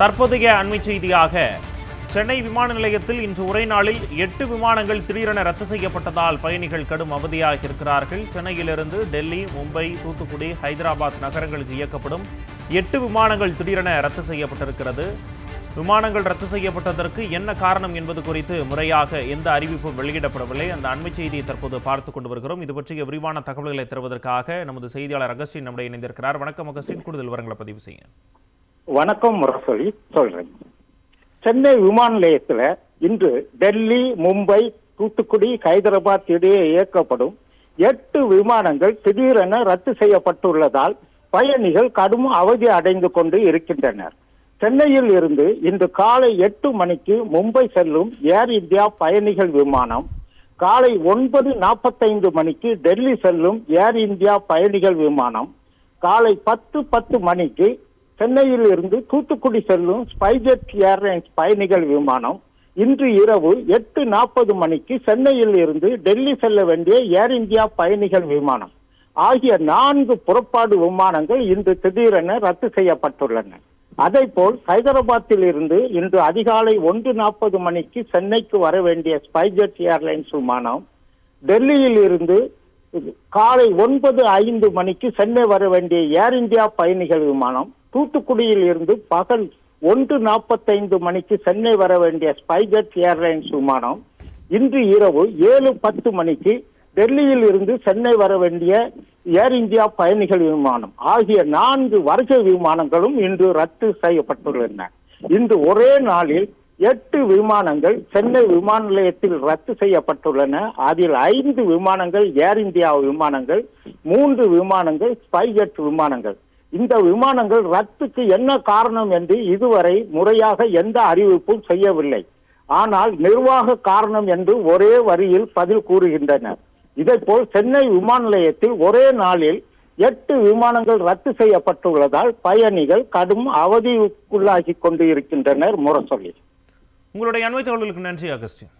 தற்போதைய அண்மை செய்தியாக சென்னை விமான நிலையத்தில் இன்று ஒரே நாளில் எட்டு விமானங்கள் திடீரென ரத்து செய்யப்பட்டதால் பயணிகள் கடும் அவதியாக இருக்கிறார்கள். சென்னையிலிருந்து டெல்லி மும்பை தூத்துக்குடி ஹைதராபாத் நகரங்களுக்கு இயக்கப்படும் எட்டு விமானங்கள் திடீரென ரத்து செய்யப்பட்டிருக்கிறது. விமானங்கள் ரத்து செய்யப்பட்டதற்கு என்ன காரணம் என்பது குறித்து முறையாக எந்த அறிவிப்பும் வெளியிடப்படவில்லை. அந்த அண்மை செய்தியை தற்போது பார்த்துக் கொண்டு வருகிறோம். இது பற்றிய விரிவான தகவல்களை தருவதற்காக நமது செய்தியாளர் அகஸ்டின் நம்முடைய இணைந்திருக்கிறார். வணக்கம் அகஸ்டின். கூடுதல் விவரங்களை பதிவு செய்யுங்க வணக்கம் முரசொலி சொல்றேன். சென்னை விமான நிலையத்தில் இன்று டெல்லி மும்பை தூத்துக்குடி ஹைதராபாத் இடையே இயக்கப்படும் எட்டு விமானங்கள் திடீரென ரத்து செய்யப்பட்டுள்ளதால் பயணிகள் கடும் அவதி அடைந்து கொண்டு இருக்கின்றனர். சென்னையில் இருந்து இன்று காலை எட்டு மணிக்கு மும்பை செல்லும் ஏர் இந்தியா பயணிகள் விமானம் காலை ஒன்பது நாற்பத்தைந்து மணிக்கு டெல்லி செல்லும் ஏர் இந்தியா பயணிகள் விமானம் காலை பத்து பத்து மணிக்கு சென்னையில் இருந்து தூத்துக்குடி செல்லும் ஸ்பைஜெட் ஏர்லைன்ஸ் பயணிகள் விமானம் இன்று இரவு எட்டு நாற்பது மணிக்கு சென்னையில் இருந்து டெல்லி செல்ல வேண்டிய ஏர் இந்தியா பயணிகள் விமானம். ஆகிய நான்கு புறப்பாடு விமானங்கள் இன்று திடீரென ரத்து செய்யப்பட்டுள்ளன. அதே போல் ஹைதராபாத்தில் இருந்து இன்று அதிகாலை ஒன்று நாற்பது மணிக்கு சென்னைக்கு வர வேண்டிய ஸ்பைஜெட் ஏர்லைன்ஸ் விமானம் டெல்லியில் இருந்து காலை ஒன்பது ஐந்து மணிக்கு சென்னை வர வேண்டிய ஏர் இந்தியா பயணிகள் விமானம் தூத்துக்குடியில் இருந்து பகல் ஒன்று நாற்பத்தைந்து மணிக்கு சென்னை வர வேண்டிய ஸ்பைஜெட் ஏர்லைன்ஸ் விமானம் இன்று இரவு ஏழு பத்து மணிக்கு டெல்லியில் இருந்து சென்னை வர வேண்டிய ஏர் இந்தியா பயணிகள் விமானம் ஆகிய நான்கு வருகை விமானங்களும் இன்று ரத்து செய்யப்பட்டுள்ளன. இன்று ஒரே நாளில் எட்டு விமானங்கள் சென்னை விமான நிலையத்தில் ரத்து செய்யப்பட்டுள்ளன. அதில் ஐந்து விமானங்கள் ஏர் இந்தியா விமானங்கள் மூன்று விமானங்கள் ஸ்பைஜெட் விமானங்கள். இந்த விமானங்கள் ரத்துக்கு என்ன காரணம் என்று இதுவரை முறையாக எந்த அறிவிப்பும் செய்யவில்லை. ஆனால் நிர்வாக காரணம் என்று ஒரே வரியில் பதில் கூறுகின்றனர். இதேபோல் சென்னை விமான நிலையத்தில் ஒரே நாளில் எட்டு விமானங்கள் ரத்து செய்யப்பட்டுள்ளதால் பயணிகள் கடும் அவதிக்குள்ளாகி கொண்டு இருக்கின்றனர் முரசொலி. உங்களுடைய அண்மை தகவல்களுக்கு நன்றி அகஸ்டின்.